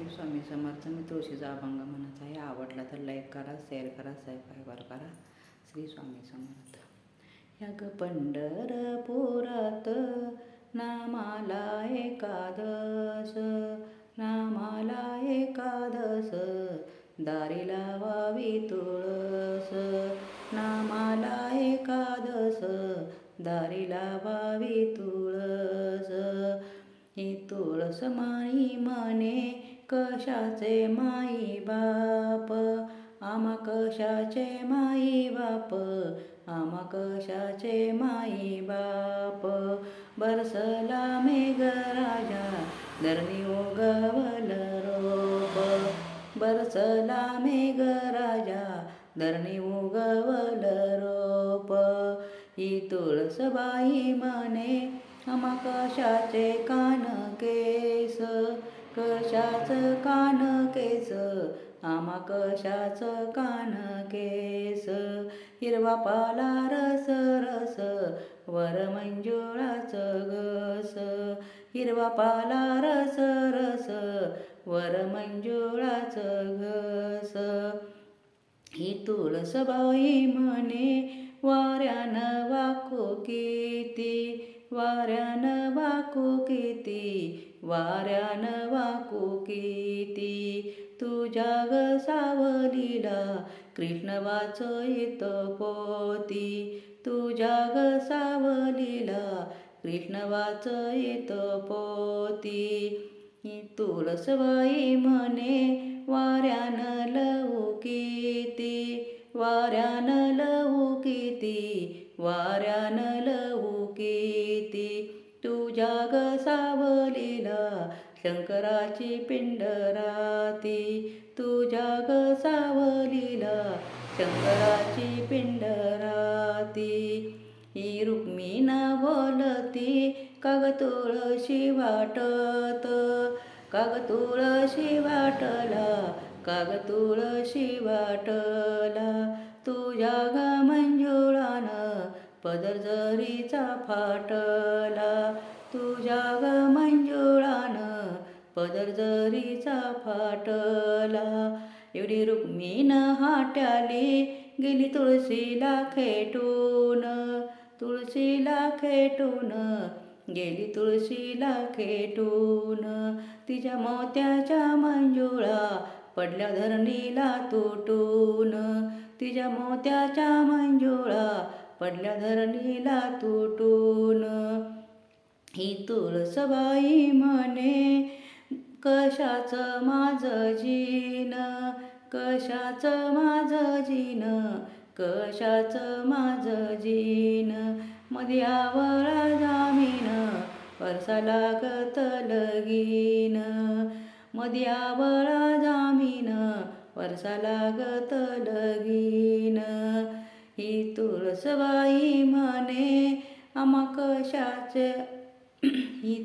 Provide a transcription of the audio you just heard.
श्री स्वामी समर्थ मी तुळशीचा अभंग म्हणत आहे. आवडला तर लाईक करा शेअर करा सबस्क्राईबर करा. श्री स्वामी समर्थ. या ग पंढरपुरात नामाला एकादस नामाला एकादस दारी लावावी तुळस. नामाला एकादस दारी लावावी तुळस. ही तुळस माई म्हणे कशाचे माई बाप आमा कशाचे माई बाप आमा कशाचे माई बाप. बरसला मेघ राजा धरणी ओगवल रोप. बरसला मेघ राजा धरणी उगवल रोप. ही तुळसबाई म्हणे आमा कशाचे कानके कशाच कान केस आमा कशाच कान केस हिरवा पाला रस रस वर मंजुळाच गस हिरवा पाला रस रस वर मंजुळाच घस. ही तुळसबाई म्हणे वाऱ्यानं वाको किती? वाऱ्यानं वाको वाऱ्यान वाकू किती. तुझ्या ग सावलीला कृष्ण वाचयत पोती. तुझ्या ग सावलीला कृष्ण वाचयत पोती. तुळसवाई म्हणे वाऱ्यान लवू किती वाऱ्यान लवू किती वाऱ्यान सावलीला शंकराची पिंड राती तुझ्या ग सावलीला शंकराची पिंड राती ही ना बोलती काग तुळशी वाटत काग तुळशी वाटला काग तुळशी वाटला. तुझ्या ग मंजुळानं पदर जरीचा फाटला. तुझ्या ग मंजुळानं पदर जरीचा फाटला. एवढी रुक्मीन हाट्याली गेली तुळशीला खेटून. तुळशीला खेटून गेली तुळशीला खेटून. तिच्या मोत्याच्या मंजुळा पडल्या धरणीला तुटून. तिच्या मोत्याच्या मंजुळा पडल्या धरणीला तुटून. ही तुळसबाई म्हणे कशाचं माझं जीन? कशाचं माझं जीन? कशाचं माझं जीन? मध्ये जामीन वर्षा लागत लगीन. मध्ये जामीन वर्षा लागत लगीन. ही तुळसबाई म्हणे आम्हा कशाचे ही